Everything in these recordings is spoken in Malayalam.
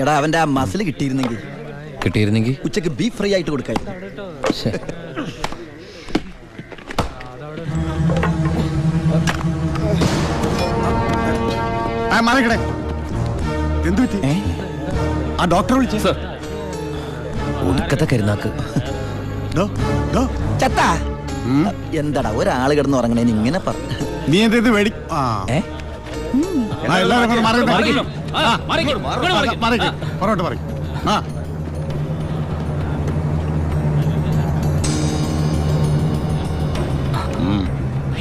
എടാ അവന്റെ ആ മസിൽ കിട്ടിയിരുന്നെങ്കിൽ കിട്ടിയിരുന്നെങ്കിൽ ഉച്ചയ്ക്ക് ബീഫ് ഫ്രൈ ആയിട്ട് കൊടുക്കായിരുന്നു. ശ്ശെ. ആ മാറിക്കടേ. എന്തു പറ്റി? ഏ? ആ ഡോക്ടറെ വിളിച്ചു. ഒടുക്കത്തെ കരുനാക്ക്. ചത്താ? എന്താടാ ഒരാൾ കിടന്ന് ഉറങ്ങണേന് ഇങ്ങനെ പറഞ്ഞു നീ എന്താ ഏ? എല്ലാവരും. ആ,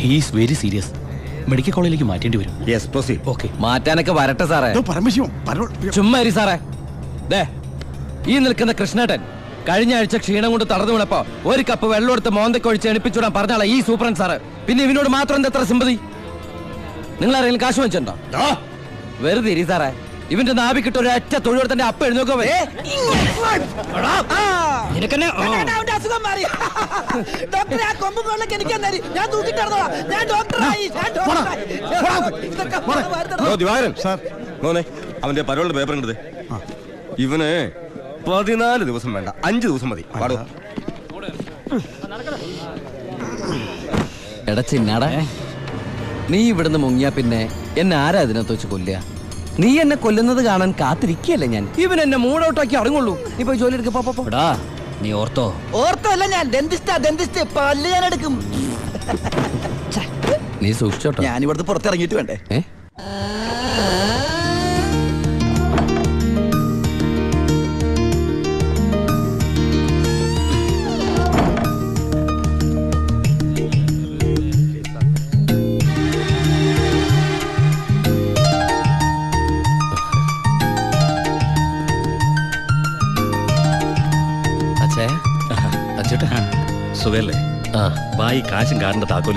ഹീസ് വെരി സീരിയസ് മെഡിക്കൽ കോളേജിലേക്ക് മാറ്റേണ്ടി വരും. യെസ് പ്രൊസീഡ് ഓക്കെ മാറ്റാനൊക്കെ വരട്ടെ സാറേ. ചുമ്മാ ഇരി സാറേ. ദേ ഈ നിൽക്കുന്ന കൃഷ്ണേട്ടൻ കഴിഞ്ഞ ആഴ്ച ക്ഷീണം കൊണ്ട് തടന്നു വീണപ്പോ ഒരു കപ്പ് വെള്ളം എടുത്ത് മോന്തക്കൊഴിച്ച് ഒഴിച്ച് എണിപ്പിച്ചുവിടാൻ പറഞ്ഞാളാ ഈ സൂപ്രണ്ട് സാറ്. പിന്നെ ഇവനോട് മാത്രം എന്താ എത്ര സിമ്പതി നിങ്ങൾ ആരെങ്കിലും കാശ് വെച്ചിട്ടുണ്ടോ വെറുതെ ഇരി സാറേ. ഇവന്റെ നാവിക്കിട്ട് ഒരു അറ്റ തൊഴിലെടുത്തന്റെ അപ്പ എഴുന്നോക്കോ അസുഖം മാറി. ഡോക്ടറെ ആ കൊമ്പും കൊള്ളൊക്കെ എനിക്ക് തന്നേരി. ഞാൻ ഞാൻ ഡോക്ടറായി. ഡോക്ടറായി. അവന്റെ പരോളിന്റെ പേപ്പർ കണ്ടത് ഇവന് പതിനാല് ദിവസം വേണ്ട. അഞ്ച് ദിവസം മതി. എടച്ചിന്നാടേ എടാ ചിന്നാടാ. നീ ഇവിടുന്ന് മുങ്ങിയാ പിന്നെ എന്നെ ആരാ ഇതിനകത്ത് വെച്ച് കൊല്ലുക? നീ എന്നെ കൊല്ലുന്നത് കാണാൻ കാത്തിരിക്കല്ലേ ഞാൻ? ഇവൻ എന്നെ മൂടൗട്ടാക്കി ഇറങ്ങുള്ളൂ നീ പോയി ജോലി എടുക്കാ. നീ ഓർത്തോ? ഓർത്തല്ല ഞാൻ. ഡെന്റിസ്റ്റാ ഡെന്റിസ്റ്റ് പല്ല് ഞാൻ എടുക്കും. നീ സൂക്ഷിച്ചോട്ടോ. ഞാൻ ഇവിടുന്ന് പുറത്തിറങ്ങിയിട്ട് വേണ്ടേ? ഏ? അച്ഛേട്ടാ സുഖല്ലേ? ആ. ബായി കാശും കാറിന്റെ താക്കോൽ